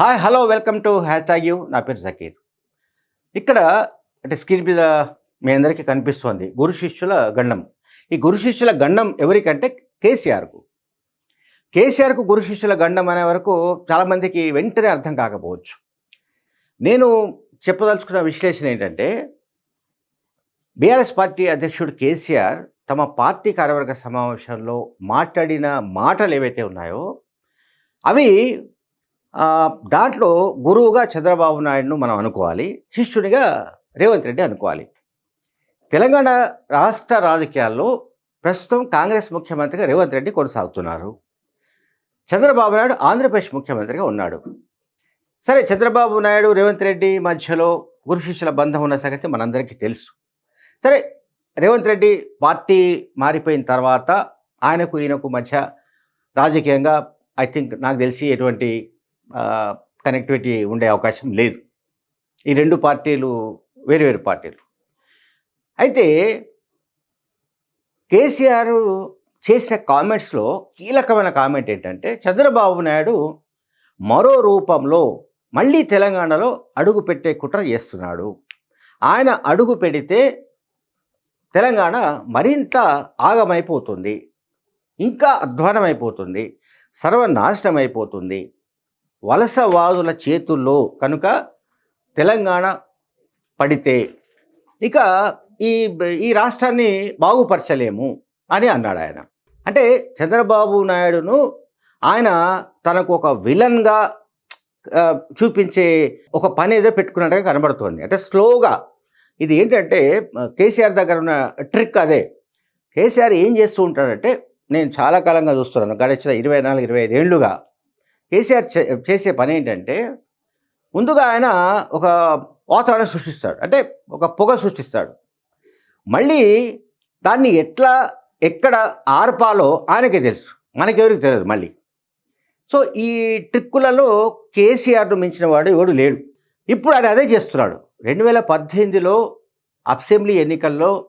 Hi hello welcome to hashtag you. నా పేరు జకీర్. ఇక్కడ అంటే స్క్రీన్ మీద మీ అందరికీ కనిపిస్తోంది గురు శిష్యుల గండం. ఈ గురు శిష్యుల గండం ఎవరికంటే కేసీఆర్కు. కేసీఆర్కు గురు శిష్యుల గండం అనే వరకు చాలామందికి వెంటనే అర్థం కాకపోవచ్చు. నేను చెప్పదలుచుకున్న విశ్లేషణ ఏంటంటే బీఆర్ఎస్ పార్టీ అధ్యక్షుడు కేసీఆర్ తమ పార్టీ కార్యవర్గ సమావేశంలో మాట్లాడిన మాటలు ఏవైతే ఉన్నాయో అవి దాంట్లో గురువుగా చంద్రబాబు నాయుడును మనం అనుకోవాలి శిష్యునిగా రేవంత్ రెడ్డి అనుకోవాలి. తెలంగాణ రాష్ట్ర రాజకీయాల్లో ప్రస్తుతం కాంగ్రెస్ ముఖ్యమంత్రిగా రేవంత్ రెడ్డి కొనసాగుతున్నారు. చంద్రబాబు నాయుడు ఆంధ్రప్రదేశ్ ముఖ్యమంత్రిగా ఉన్నాడు. సరే చంద్రబాబు నాయుడు రేవంత్ రెడ్డి మధ్యలో గురు శిష్యుల బంధం ఉన్న సంగతి మనందరికీ తెలుసు. సరే రేవంత్ రెడ్డి పార్టీ మారిపోయిన తర్వాత ఆయనకు ఈయనకు మధ్య రాజకీయంగా ఐ థింక్ నాకు తెలిసి ఎటువంటి కనెక్టివిటీ ఉండే అవకాశం లేదు. ఈ రెండు పార్టీలు వేరు వేరు పార్టీలు. అయితే కేసీఆర్ చేసిన కామెంట్స్లో కీలకమైన కామెంట్ ఏంటంటే చంద్రబాబు నాయుడు మరో రూపంలో మళ్ళీ తెలంగాణలో అడుగు పెట్టే కుట్ర చేస్తున్నాడు. ఆయన అడుగు పెడితే తెలంగాణ మరింత ఆగమైపోతుంది. ఇంకా అధ్వానమైపోతుంది. సర్వనాశనం అయిపోతుంది వలసవాదుల చేతుల్లో కనుక తెలంగాణ పడితే ఇక ఈ ఈ రాష్ట్రాన్ని బాగుపరచలేము అని అన్నాడు ఆయన. అంటే చంద్రబాబు నాయుడును ఆయన తనకు ఒక విలన్గా చూపించే ఒక పని ఏదో పెట్టుకున్నట్టుగా కనబడుతోంది. అంటే స్లోగా. ఇది ఏంటంటే కేసీఆర్ దగ్గర ఉన్న ట్రిక్ అదే. కేసీఆర్ ఏం చేస్తూ ఉంటాడంటే నేను చాలా కాలంగా చూస్తున్నాను. గడిచిన ఇరవై నాలుగు ఇరవై ఐదు ఏళ్ళుగా కేసీఆర్ చే- చేసే పని ఏంటంటే ముందుగా ఆయన ఒక వాతావరణం సృష్టిస్తాడు. అంటే ఒక పొగ సృష్టిస్తాడు. మళ్ళీ దాన్ని ఎట్లా ఎక్కడ ఆర్పాలో ఆయనకే తెలుసు. మనకెవరికి తెలియదు మళ్ళీ. సో ఈ ట్రిక్కులలో కేసీఆర్ను మించిన వాడు ఎవడు లేడు. ఇప్పుడు ఆయన అదే చేస్తున్నాడు. రెండు వేల పద్దెనిమిదిలో అసెంబ్లీ ఎన్నికల్లో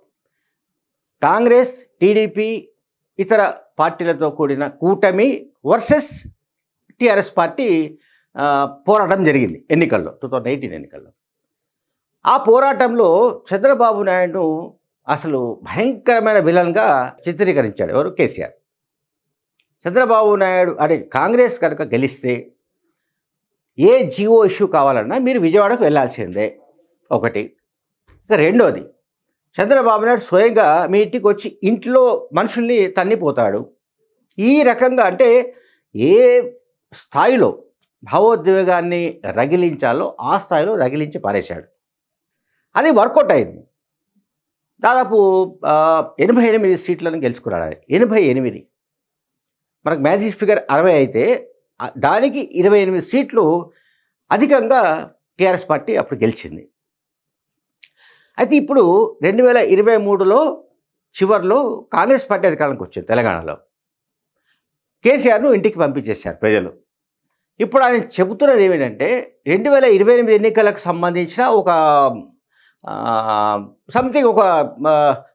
కాంగ్రెస్ టీడీపీ ఇతర పార్టీలతో కూడిన కూటమి వర్సెస్ టిఆర్ఎస్ పార్టీ పోరాటం జరిగింది ఎన్నికల్లో టూ థౌజండ్ ఎయిటీన్ ఎన్నికల్లో. ఆ పోరాటంలో చంద్రబాబు నాయుడు అసలు భయంకరమైన విలన్గా చిత్రీకరించాడు ఎవరు? కేసీఆర్. చంద్రబాబు నాయుడు అంటే కాంగ్రెస్ కనుక గెలిస్తే ఏ జియో ఇష్యూ కావాలన్నా మీరు విజయవాడకు వెళ్ళాల్సిందే. ఒకటి. ఇక రెండోది చంద్రబాబు నాయుడు స్వయంగా మీ ఇంటికి వచ్చి ఇంట్లో మనుషుల్ని తన్నిపోతాడు. ఈ రకంగా అంటే ఏ స్థాయిలో భావోద్వేగాన్ని రగిలించాలో ఆ స్థాయిలో రగిలించి పారేశాడు. అది వర్కౌట్ అయింది. దాదాపు ఎనభై ఎనిమిది సీట్లను గెలుచుకున్నాడు ఎనభై ఎనిమిది. మనకు మ్యాజిక్ ఫిగర్ అరవై అయితే దానికి ఇరవై ఎనిమిది సీట్లు అధికంగా టీఆర్ఎస్ పార్టీ అప్పుడు గెలిచింది. అయితే ఇప్పుడు రెండు వేల ఇరవై మూడులో చివరిలో కాంగ్రెస్ పార్టీ అధికారానికి వచ్చింది తెలంగాణలో. కేసీఆర్ను ఇంటికి పంపించేశారు ప్రజలు. ఇప్పుడు ఆయన చెబుతున్నది ఏమిటంటే రెండు వేల ఇరవై ఎనిమిది ఎన్నికలకు సంబంధించిన ఒక సంథింగ్ ఒక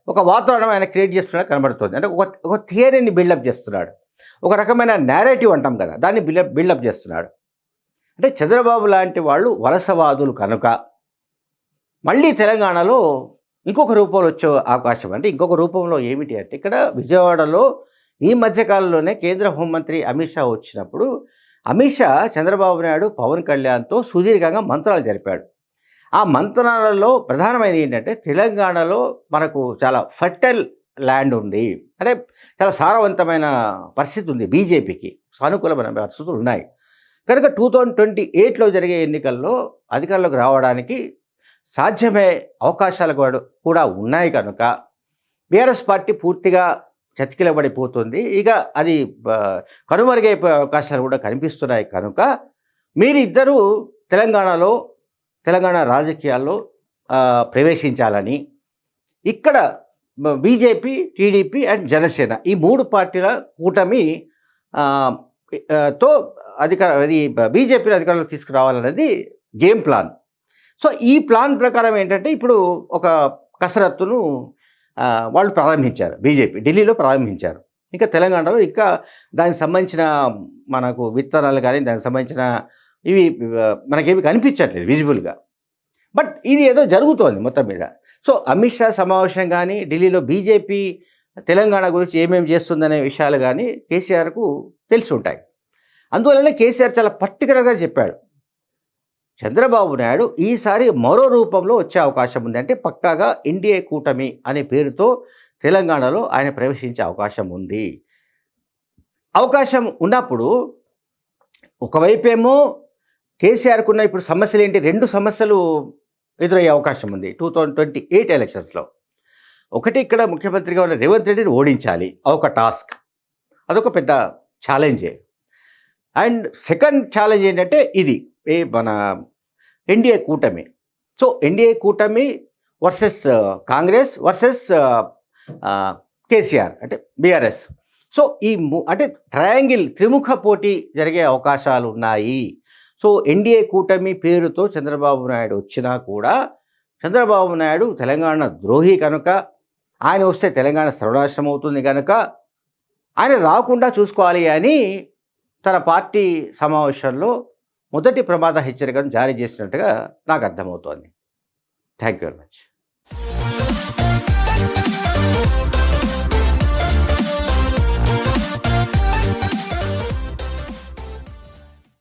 ఒక వాతావరణం ఆయన క్రియేట్ చేస్తున్నట్టు కనబడుతుంది. అంటే ఒక ఒక థియరీని బిల్డప్ చేస్తున్నాడు. ఒక రకమైన నేరేటివ్ అంటాం కదా దాన్ని బిల్డప్ బిల్డప్ చేస్తున్నాడు. అంటే చంద్రబాబు లాంటి వాళ్ళు వలసవాదులు కనుక మళ్ళీ తెలంగాణలో ఇంకొక రూపంలో వచ్చే అవకాశం అంటే ఇంకొక రూపంలో ఏమిటి అంటే ఇక్కడ విజయవాడలో ఈ మధ్యకాలంలోనే కేంద్ర హోంమంత్రి అమిత్ షా వచ్చినప్పుడు అమిత్ షా చంద్రబాబు నాయుడు పవన్ కళ్యాణ్తో సుదీర్ఘంగా మంత్రాలు జరిపాడు. ఆ మంత్రాలలో ప్రధానమైనది ఏంటంటే తెలంగాణలో మనకు చాలా ఫర్టైల్ ల్యాండ్ ఉంది. అంటే చాలా సారవంతమైన పరిస్థితి ఉంది బీజేపీకి. సానుకూలమైన పరిస్థితులు ఉన్నాయి. కనుక టూ థౌజండ్ ట్వంటీ ఎయిట్లో జరిగే ఎన్నికల్లో అధికారంలోకి రావడానికి సాధ్యమే అవకాశాలు కూడా- కూడా ఉన్నాయి కనుక. బీఆర్ఎస్ పార్టీ పూర్తిగా చతికిలబడిపోతుంది. ఇక అది కనుమరుగైపోయే అవకాశాలు కూడా కనిపిస్తున్నాయి కనుక మీరిద్దరూ తెలంగాణలో తెలంగాణ రాజకీయాల్లో ప్రవేశించాలని ఇక్కడ బీజేపీ టీడీపీ అండ్ జనసేన ఈ మూడు పార్టీల కూటమి తో అధికార అది బీజేపీని అధికారంలోకి తీసుకురావాలన్నది గేమ్ ప్లాన్. సో ఈ ప్లాన్ ప్రకారం ఏంటంటే ఇప్పుడు ఒక కసరత్తును వాళ్ళు ప్రారంభించారు. బీజేపీ ఢిల్లీలో ప్రారంభించారు. ఇంకా తెలంగాణలో ఇంకా దానికి సంబంధించిన మనకు విత్తనాలు కానీ దానికి సంబంధించిన ఇవి మనకేమి కనిపించట్లేదు విజిబుల్గా. బట్ ఇది ఏదో జరుగుతోంది మొత్తం మీద. సో అమిత్ షా సమావేశం కానీ ఢిల్లీలో బీజేపీ తెలంగాణ గురించి ఏమేమి చేస్తుందనే విషయాలు కానీ కేసీఆర్కు తెలిసి ఉంటాయి. అందువల్లనే కేసీఆర్ చాలా పర్టికులర్గా చెప్పాడు. చంద్రబాబు నాయుడు ఈసారి మరో రూపంలో వచ్చే అవకాశం ఉంది. అంటే పక్కాగా ఎన్డీఏ కూటమి అనే పేరుతో తెలంగాణలో ఆయన ప్రవేశించే అవకాశం ఉంది. అవకాశం ఉన్నప్పుడు ఒకవైపేమో కేసీఆర్కున్న ఇప్పుడు సమస్యలు ఏంటి? రెండు సమస్యలు ఎదురయ్యే అవకాశం ఉంది. టూ థౌజండ్ ట్వంటీ ఎయిట్ ఎలక్షన్స్లో. ఒకటి ఇక్కడ ముఖ్యమంత్రిగా ఉన్న రేవంత్ రెడ్డిని ఓడించాలి. ఒక టాస్క్. అదొక పెద్ద ఛాలెంజే. అండ్ సెకండ్ ఛాలెంజ్ ఏంటంటే ఇది. ఏ మన ఎన్డీఏ కూటమి. సో ఎన్డీఏ కూటమి వర్సెస్ కాంగ్రెస్ వర్సెస్ కేసీఆర్ అంటే బీఆర్ఎస్. సో ఈ అంటే ట్రయాంగిల్ త్రిముఖ పోటీ జరిగే అవకాశాలు ఉన్నాయి సో ఎన్డీఏ కూటమి పేరుతో చంద్రబాబు నాయుడు వచ్చినా కూడా చంద్రబాబు నాయుడు తెలంగాణ ద్రోహి కనుక ఆయన వస్తే తెలంగాణ సర్వనాశనం అవుతుంది కనుక ఆయన రాకుండా చూసుకోవాలి అని తన పార్టీ సమావేశంలో మొదటి ప్రమాద హెచ్చరికను జారీ చేసినట్టుగా నాకు అర్థమవుతోంది. Thank you very much.